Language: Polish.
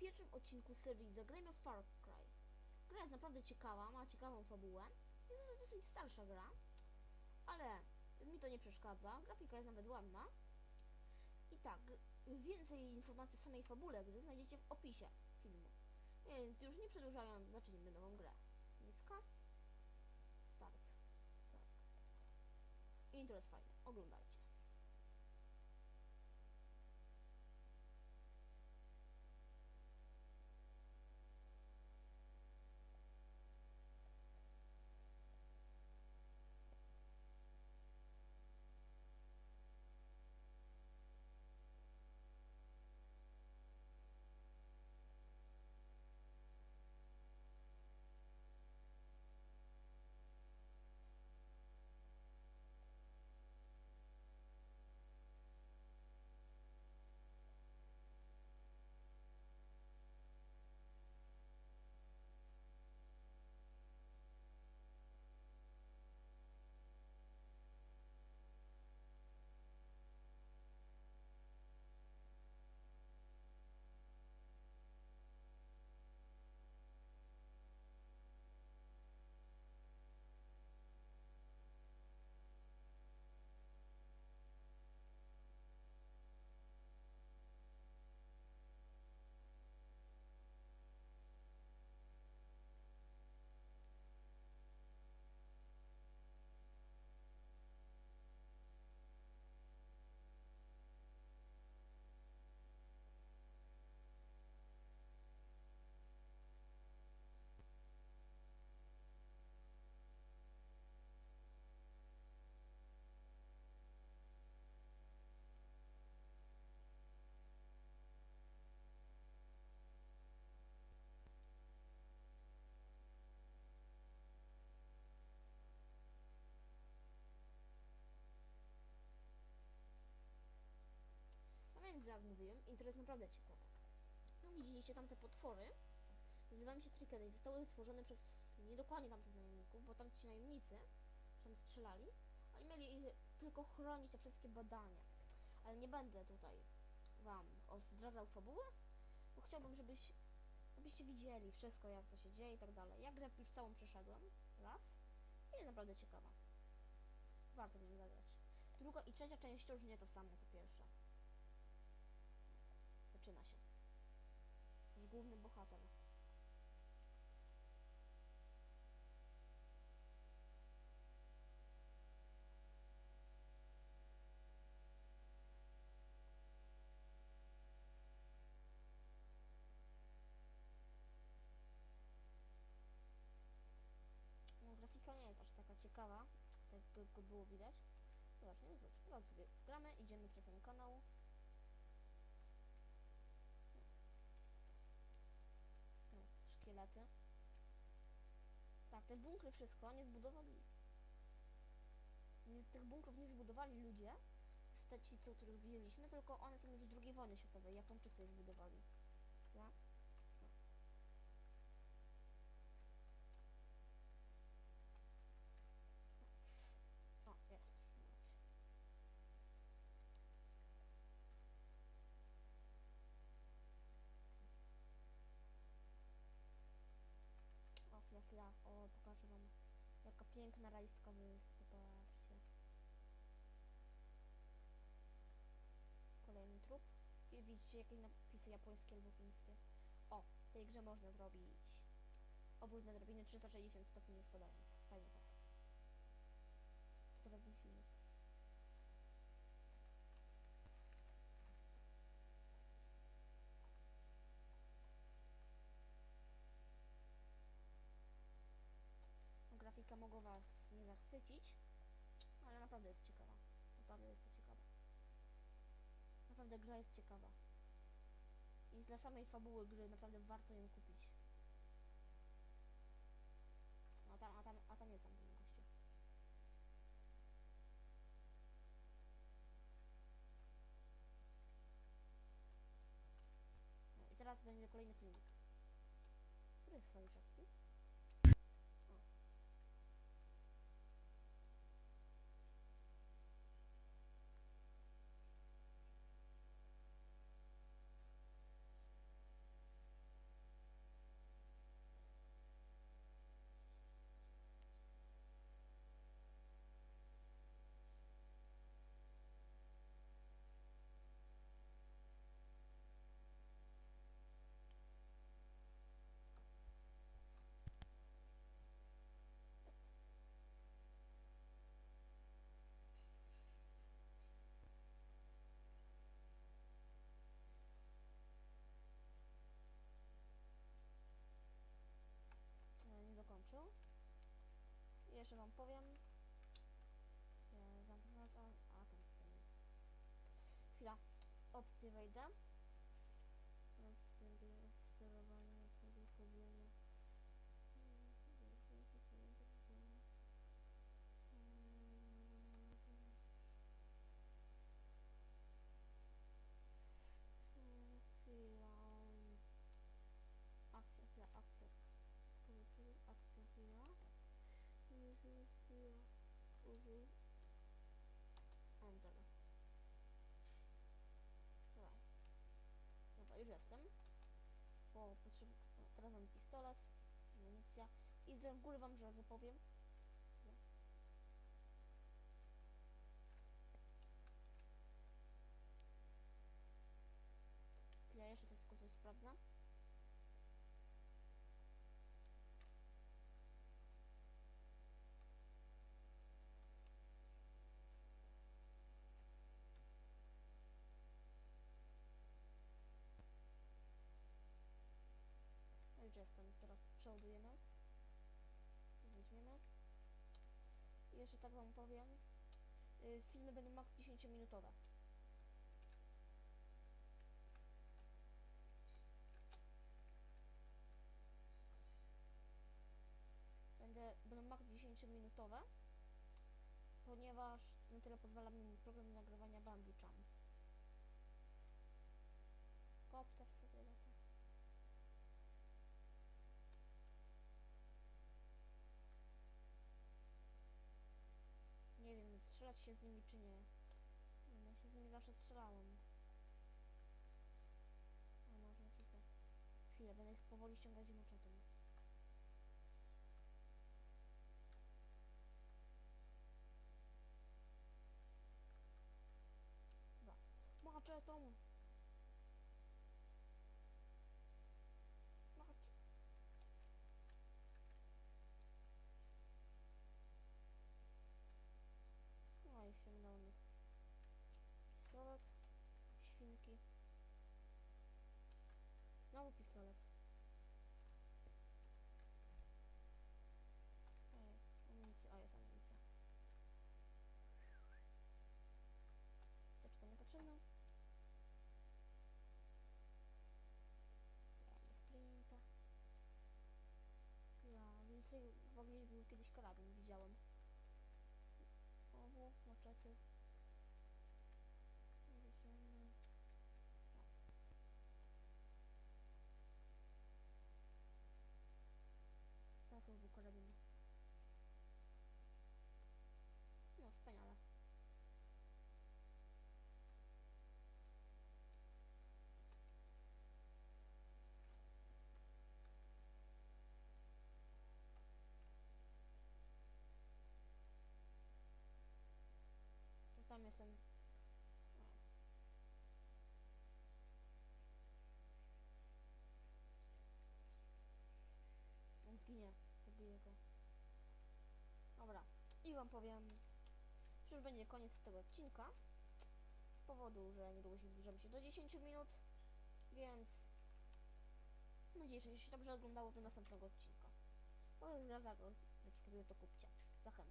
pierwszym odcinku serii Zagrajmy Far Cry. Gra jest naprawdę ciekawa, ma ciekawą fabułę. Jest to dosyć starsza gra, ale mi to nie przeszkadza. Grafika jest nawet ładna. I tak, więcej informacji o samej fabule gry znajdziecie w opisie filmu. Więc już nie przedłużając, zacznijmy nową grę. Niska. Start. Tak. Intro jest fajne. Oglądajcie. Intro jest naprawdę ciekawe. No widzieliście tam te potwory. Nazywają się Trickedy i zostały stworzone przez niedokładnie tamtych najemników, bo tamci najemnicy, tam strzelali, oni mieli tylko chronić te wszystkie badania. Ale nie będę tutaj wam zdradzał fabułę, bo chciałbym, żebyś, żebyście widzieli wszystko, jak to się dzieje i tak dalej. Ja grę już całą przeszedłem raz i jest naprawdę ciekawa. Warto w nią zagrać. Druga i trzecia część to już nie to samo co pierwsza. Zaczyna się. Nasz główny bohater. No, grafika nie jest aż taka ciekawa, tak jak było widać. Zobaczmy, no teraz sobie gramy, idziemy przez ten kanał. No, szkielety. Tak, te bunkry wszystko nie zbudowali. Nie, tych bunkrów nie zbudowali ludzie, z ci, co których widzieliśmy, tylko one są już z II wojny światowej. Japończycy je zbudowali. Ja? No. O, jest. Udało się. O, chwila, chwila. Jaka piękna rajska wyspa, patrzcie. Kolejny trup. I widzicie jakieś napisy japońskie albo chińskie. O, w tej grze można zrobić obrót na drabiny 360 stopni nie składając. Fajnie jest. Zaraz mi film. No, Grafika mogła Nie zachwycić, ale naprawdę jest ciekawa. Naprawdę jest ciekawa. Naprawdę gra jest ciekawa. I dla samej fabuły gry naprawdę warto ją kupić. A tam, a tam, a tam jest tam ten gościu. No i teraz będzie kolejny filmik. Który jest klawisz akcji? O. jeszcze wam powiem. Ja zamknę nas, a, a tam stoi. Chwila. Opcje wejdę. Opcje, opcje sterowania, opcje wchodzenia. Chwila. Akcja, chwila, akcja. Powiedzmy, Akcja, chwila. Użyj, chwila. Użyj. Enter. Dobra. Dobra, już jestem. Bo potrzebuję. Teraz mam pistolet, amunicja. I z góry wam że zapowiem. Ja jeszcze to tylko coś sprawdzam. No już jestem, teraz przeładujemy. I jeszcze tak wam powiem. y, Filmy będą max 10 minutowe. Będę, będą max 10 minutowe. Ponieważ na tyle pozwala mi program nagrywania Bambi Jam. Kopter sobie lata. Nie wiem, strzelać się z nimi czy nie. Wiem, ja się z nimi zawsze strzelałem. A może tutaj. Chwilę, będę ich powoli ściągać moczetem. Dobra. Maczetą! Macz... No i ściągnął nich. Pistolet, świnki. Znowu pistolet. Ej, amunicja, o jest amunicja. Teczka niepotrzebna. Nie sprinta. Ja, tutaj chyba gdzieś był kiedyś karabin, widziałem. Znowu, maczety. Weźmiemy. O. To chyba był karabin. No, wspaniale. To tam jestem. On zginie. Zabiję go. Dobra. I wam powiem, że już będzie koniec tego odcinka. Z powodu, że niedługo się zbliżamy się do 10 minut. Więc mam nadzieję, że się dobrze oglądało do następnego odcinka. Bo za go zaciekawiło to kupcie. Zachęcam.